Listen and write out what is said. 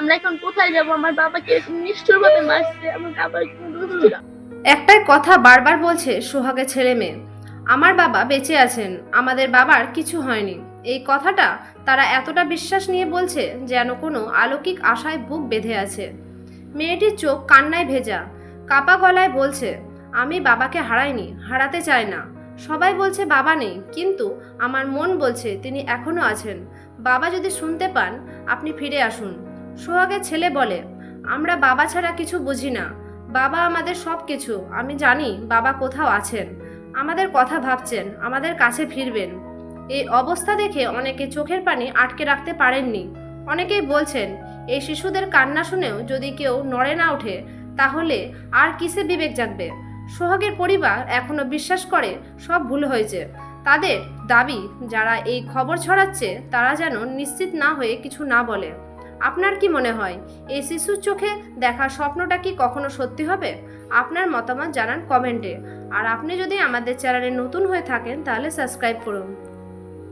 আমরা এখন কোথায় যাব? আমার বাবাকে এরকম নিষ্ঠুর ভাবে মারছে, আমার বাবার একটাই কথা বারবার বলছে সোহাগের ছেলে মেয়ে। আমার বাবা বেঁচে আছেন, আমাদের বাবার কিছু হয়নি। এই কথাটা তারা এতটা বিশ্বাস নিয়ে বলছে যেন কোনো আলৌকিক আশায় বুক বেঁধে আছে। মেয়েটির চোখ কান্নায় ভেজা, কাপা গলায় বলছে, আমি বাবাকে হারাইনি, হারাতে চাই না। সবাই বলছে, বাবা নেই। কিন্তু আমার মন বলছে, তিনি এখনও আছেন। বাবা যদি শুনতে পান, আপনি ফিরে আসুন। সোহাগের ছেলে বলে, আমরা বাবা ছাড়া কিছু বুঝি না। বাবা আমাদের সব কিছু আমি জানি বাবা কোথাও আছেন। আমাদের কথা ভাবছেন, আমাদের কাছে ফিরবেন। এই অবস্থা দেখে অনেকে চোখের পানি আটকে রাখতে পারেননি। অনেকেই বলছেন, এই শিশুদের কান্না শুনেও যদি কেউ নড়ে না ওঠে, তাহলে আর কিসে বিবেক জাগবে? সোহাগের পরিবার এখনও বিশ্বাস করে সব ভুল হয়েছে। তাদের দাবি, যারা এই খবর ছড়াচ্ছে, তারা যেন নিশ্চিত না হয়ে কিছু না বলে। আপনার কি মনে হয়, এই শিশুর চোখে দেখা স্বপ্নটা কি কখনো সত্যি হবে? আপনার মতামত জানান কমেন্টে। আর আপনি যদি আমাদের চ্যানেলে নতুন হয়ে থাকেন, তাহলে সাবস্ক্রাইব করুন।